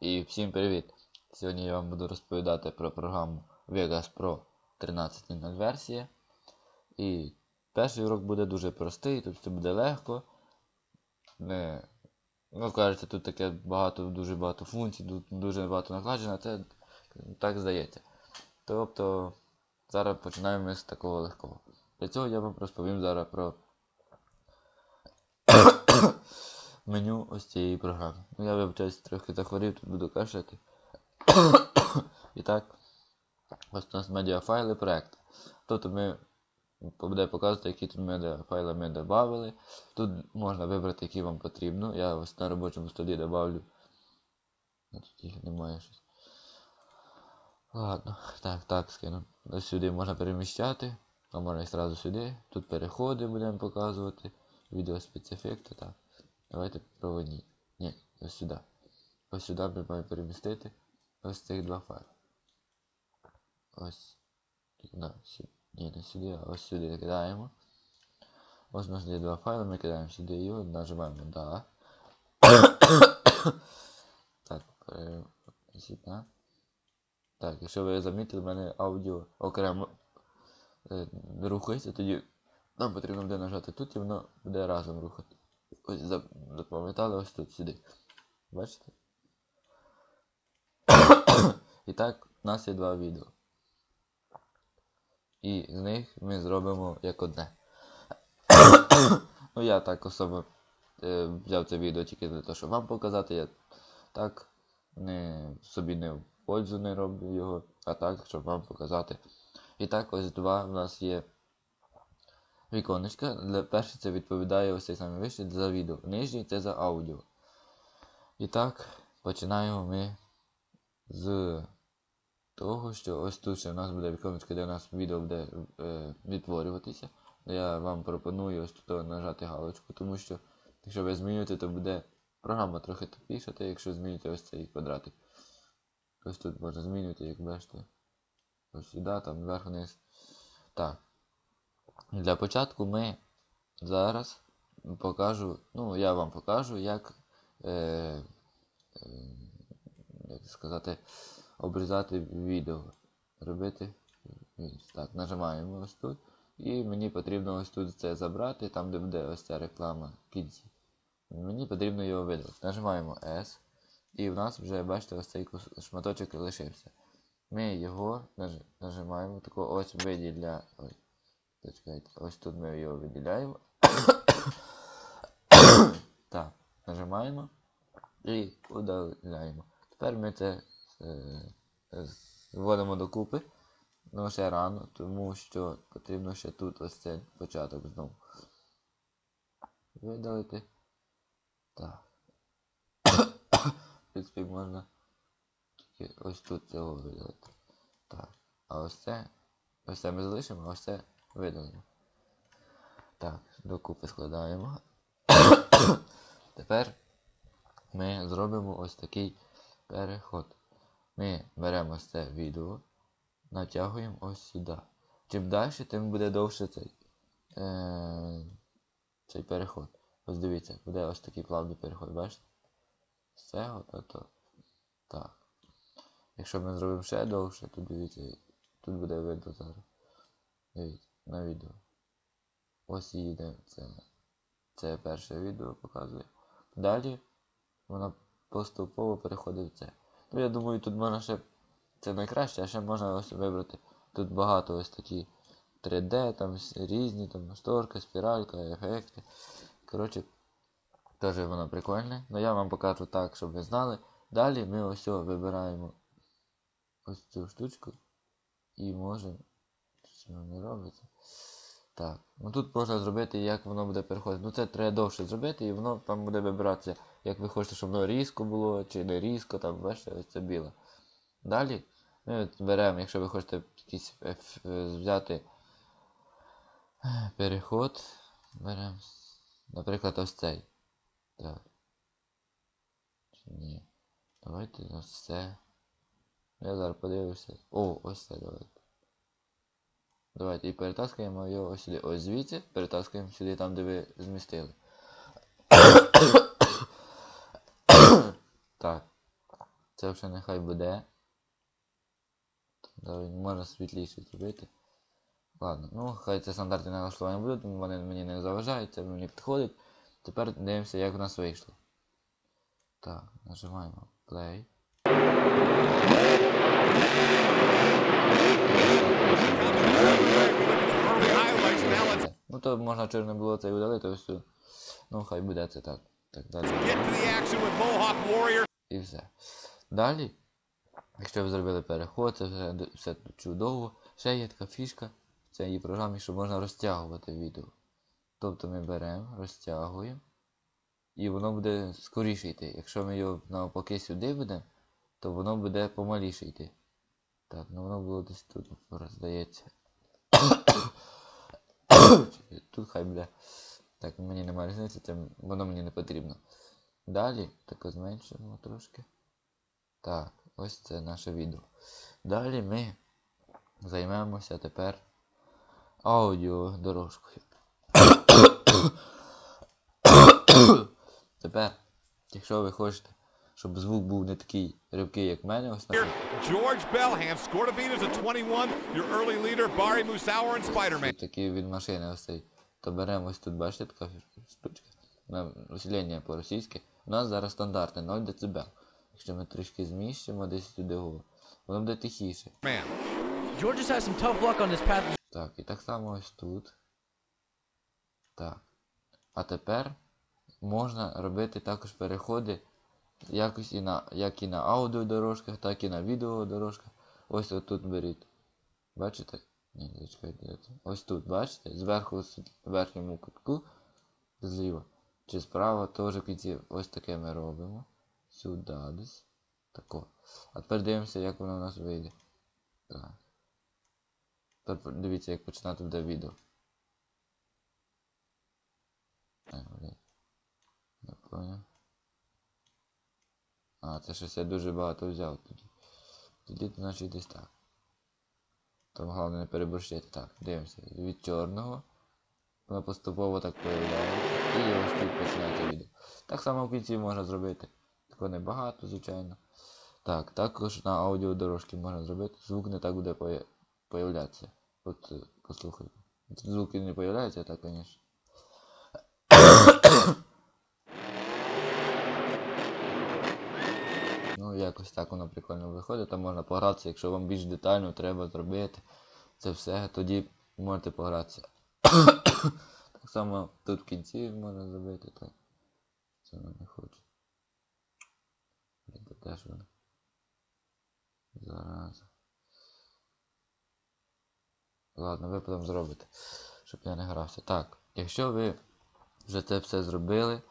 І всім привіт! Сьогодні я вам буду розповідати про програму Vegas Pro 13.0 версія. І перший урок буде дуже простий, тут все буде легко. Не, ну, кажеться, тут таке багато, дуже багато функцій, тут дуже багато накладено, це так здається. Тобто зараз починаємо з такого легкого. Для цього я вам розповім зараз про меню ось цієї програми. Ну я вибачаюсь, трохи захворів, тут буду кашляти. І так, ось у нас медіафайли проекту. Тобто ми буде показувати, які тут медіафайли ми додали. Тут можна вибрати, які вам потрібно. Я ось на робочому столі додавлю. Тут їх немає щось. Ладно, так, так, скину. Ось сюди можна переміщати, а можна і одразу сюди. Тут переходи будемо показувати. Відео спецефекти, так. Давайте проводні. Ні, ось сюди. Ось сюди ми маємо перемістити ось цих два файли. Ось. Да, сюди. Ні, не сюди, а ось сюди кидаємо. Ось у нас є два файли, ми кидаємо сюди його, нажимаємо да. так, сюди. Так, якщо ви замітили, в мене аудіо окремо рухається, тоді нам потрібно буде нажати тут і воно буде разом рухати. Ось запам'ятали ось тут сюди. Бачите? І так, у нас є два відео. І з них ми зробимо як одне. ну я так особо е, взяв це відео тільки для того, щоб вам показати. Я так не, собі не в пользу не роблю його, а так, щоб вам показати. І так, ось два у нас є віконечка. Перше це відповідає ось цей самий вищий за відео. Нижній це за аудіо. І так, починаємо ми з того, що ось тут ще у нас буде віконечко, де у нас відео буде е, відтворюватися. Я вам пропоную ось тут нажати галочку, тому що якщо ви змінюєте, то буде програма трохи тупішати, якщо змінюєте ось цей квадратик. Ось тут можна змінювати, як бачите. Ось сюди, там вверх вниз. Так. Для початку ми зараз покажу, ну, я вам покажу, як, е, е, як сказати, обрізати відео. Робити. Так, нажимаємо ось тут. І мені потрібно ось тут це забрати, там де буде ось ця реклама кінці. Мені потрібно його видалити. Нажимаємо S. І в нас вже, бачите, ось цей шматочок лишився. Ми його нажимаємо, тако ось виділя. Ой, зачекайте, ось тут ми його виділяємо. так, нажимаємо і удаляємо. Тепер ми це е, зводимо докупи. Ну, ще рано, тому що потрібно ще тут ось цей початок знову. Видалити. Так. В принципі, можна тільки ось тут цього видалити. Так. А ось це. Ось це ми залишимо, а ось це видалимо. Так, докупи складаємо. Тепер ми зробимо ось такий переход. Ми беремо це відео, натягуємо ось сюди. Чим далі, тим буде довше цей е, цей переход. Ось дивіться, буде ось такий плавний переход, бачите? З цього то то. Так. Якщо ми зробимо ще довше, то дивіться, тут буде видно зараз. Дивіться, на відео. Ось їде це. Це перше відео показує. Далі воно поступово переходить в це. Ну я думаю, тут можна ще... Це найкраще, а ще можна ось вибрати. Тут багато ось такі 3D, там різні, там шторка, спіралька, ефекти. Коротше, теж воно прикольне. Ну я вам покажу так, щоб ви знали. Далі ми ось вибираємо ось цю штучку і можемо. Не робиться? Так, ну тут можна зробити, як воно буде переходити. Ну це треба довше зробити, і воно там буде вибиратися, як ви хочете, щоб воно різко було, чи не різко, там, бачите, ось це біле. Далі ми беремо, якщо ви хочете якийсь взяти переход, беремо, наприклад, ось цей. Так. Ні. Давайте ось це. Я зараз подивлюся. О, ось це давайте. Давайте і перетаскаємо його сюди. Ось звідси, перетаскаємо сюди там, де ви змістили. так. Це вже нехай буде. Давай, можна світліше зробити. Ладно, ну хай це стандартні налаштування будуть, вони мені не заважають, це мені підходить. Тепер дивимося, як в нас вийшло. Так, нажимаємо play. Ну то можна чорне було це і удалити, тут. Ну хай буде це так. Так далі. І все. Далі, якщо ви зробили переход, це все, все чудово. Ще є така фішка в цій програмі, що можна розтягувати відео. Тобто ми беремо, розтягуємо, і воно буде скоріше йти. Якщо ми його навпаки сюди ведемо, то воно буде помаліше йти. Так, ну воно було десь тут, здається. тут хай буде. Так, мені немає різниці, це воно мені не потрібно. Далі, так зменшимо трошки. Так, ось це наше відео. Далі ми займемося тепер аудіодорожкою. тепер, якщо ви хочете, щоб звук був не такий рибкий, як в мене, ось Here, так. George Bellham scored a beat as a 21. Your early leader, Barry Musauer and Spider-Man. Такий від машини ось цей. То беремо ось тут, бачите, така штучка. На усилення по-російськи. У нас зараз стандартне 0 дБ. Якщо ми трішки зміщимо десь сюди, го, воно буде тихіше. George has some tough luck on this path. Так, і так само ось тут. Так. А тепер можна робити також переходи якось на, як і на аудіодорожках, так і на відеодорожках. Ось отут беріть. Бачите? Ні, зачекайте. Ось тут, бачите? Зверху в верхньому кутку, зліва. Чи справа теж кінці ось таке ми робимо. Сюди десь. Тако. А тепер дивимося, як воно у нас вийде. Так. Тепер дивіться, як починати буде відео. Не поняв. А, це щось я дуже багато взяв тоді. Тоді, значить, десь так. Там головне не переборщити. Так, дивимося. Від чорного. Воно поступово так появляється. І ось тут починається відео. Так само в кінці можна зробити. Такого небагато, звичайно. Так, також на аудіодорожці можна зробити. Звук не так буде поя- появлятися. От послухайте. Звуки не появляються, так, звісно. Якось так воно прикольно виходить. Там можна погратися, якщо вам більш детально треба зробити це все, тоді можете погратися. так само тут в кінці можна зробити, так. Це воно не хоче. Це теж воно. Зараз. Ладно, ви потім зробите, щоб я не грався. Так, якщо ви вже це все зробили.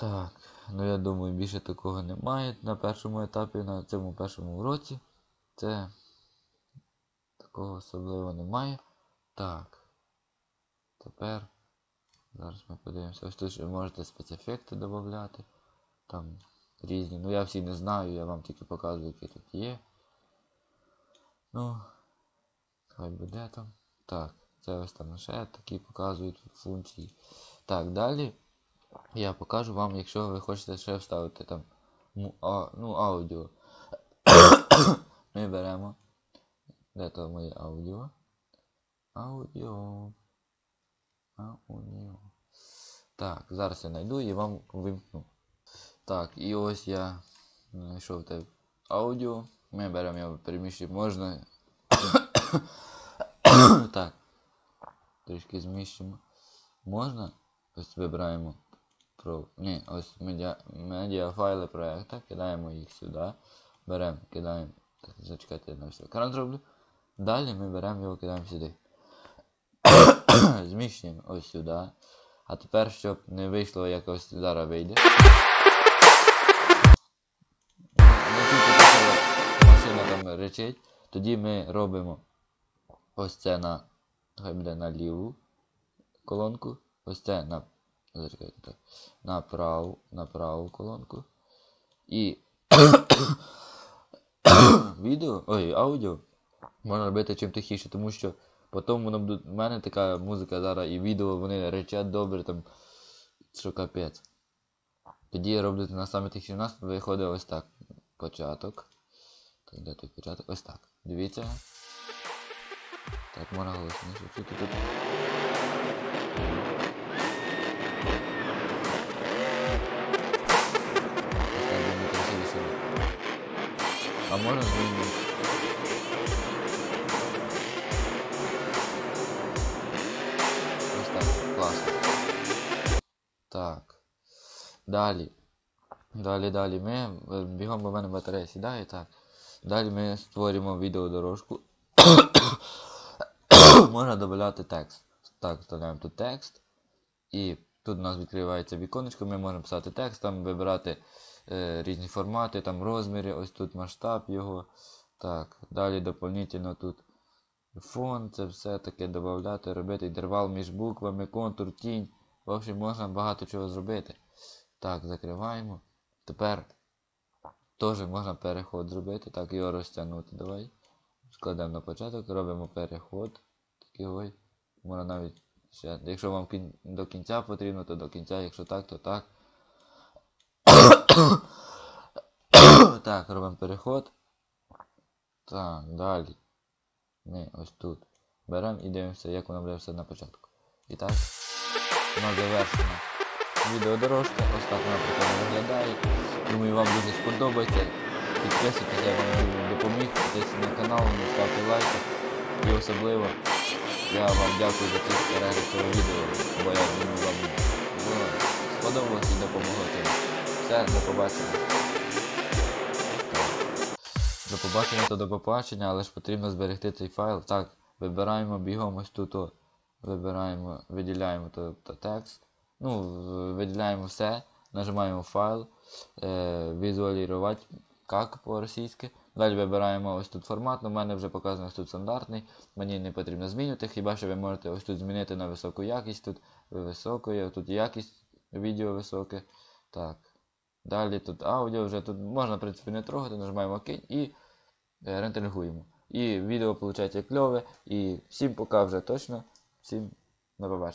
Так, ну я думаю, більше такого немає на першому етапі, на цьому першому уроці. Це такого особливо немає. Так. Тепер. Зараз ми подивимося. Ось тут можете спецефекти додати. Там різні. Ну я всі не знаю, я вам тільки показую, які тут є. Ну, хай буде там. Так, це ось там ще такі показують функції. Так, далі я покажу вам, якщо ви хочете ще вставити там му- а, ну, аудіо. Ми беремо. Де то моє аудіо? Аудіо. Аудіо. Так, зараз я знайду і вам вимкну. Так, і ось я знайшов те аудіо. Ми беремо його переміщуємо. Можна. так. Трішки зміщимо. Можна. Ось вибираємо про. Ні, ось медіа, медіафайли проєкту, кидаємо їх сюди. Беремо, кидаємо. Так, зачекайте, я на все екран зроблю. Далі ми беремо його, кидаємо сюди. Зміщуємо ось сюди. А тепер, щоб не вийшло якось зараз вийде. Ну, машина там речить. Тоді ми робимо ось це на. Хай буде на ліву колонку. Ось це на. Зачекайте так. На праву, на праву колонку. І відео, ой, аудіо можна робити чим тихіше, тому що потім воно буде. У мене така музика зараз і відео, вони речать добре там. Що капець. Тоді роблю на саме тихіше. У нас виходить ось так. початок. Так, де той початок? Ось так. Дивіться. Так, можна голосніше чути тут. А можна змінити. Ось так. Далі. Далі, далі ми е, бігом, бо в мене батарея сідає, так. Далі ми створюємо відеодорожку. Можна додати текст. Так, вставляємо тут текст. І тут у нас відкривається віконечко, ми можемо писати текст, там вибирати різні формати, там розміри, ось тут масштаб його. Так, далі доповнительно тут фон, це все таке додати, робити інтервал між буквами, контур, тінь. В общем, можна багато чого зробити. Так, закриваємо. Тепер теж можна переход зробити. Так, його розтягнути. Давай. Складемо на початок, робимо переход. Такий ой. Можна навіть ще. Якщо вам кін- до кінця потрібно, то до кінця, якщо так, то так. так, робимо переход. Так, далі. Ми ось тут беремо і дивимося, як воно буде все на початку. І так, вона завершена. Відеодорожка, ось так вона прикольно виглядає. Думаю, вам дуже сподобається. Підписуйтесь, я вам допоміг, підписуйтесь на канал, ставте лайки. І особливо я вам дякую за цей перегляд цього відео, бо я думаю, вам сподобалось і допомогло цим. Все, до побачення. До побачення то до побачення, але ж потрібно зберегти цей файл. Так, вибираємо бігом ось тут. Вибираємо, виділяємо то, то текст. Ну, виділяємо все, нажимаємо файл, е, візуалізувати, як по-російськи. Далі вибираємо ось тут формат, ну, в мене вже показано ось тут стандартний, мені не потрібно змінювати, хіба що ви можете ось тут змінити на високу якість, тут високою, тут якість відео високе. Так. Далі тут аудіо, вже тут можна, в принципі, не трогати, нажимаємо ОК і рентингуємо. І відео виходить кльове. І всім пока вже точно. Всім на побачення.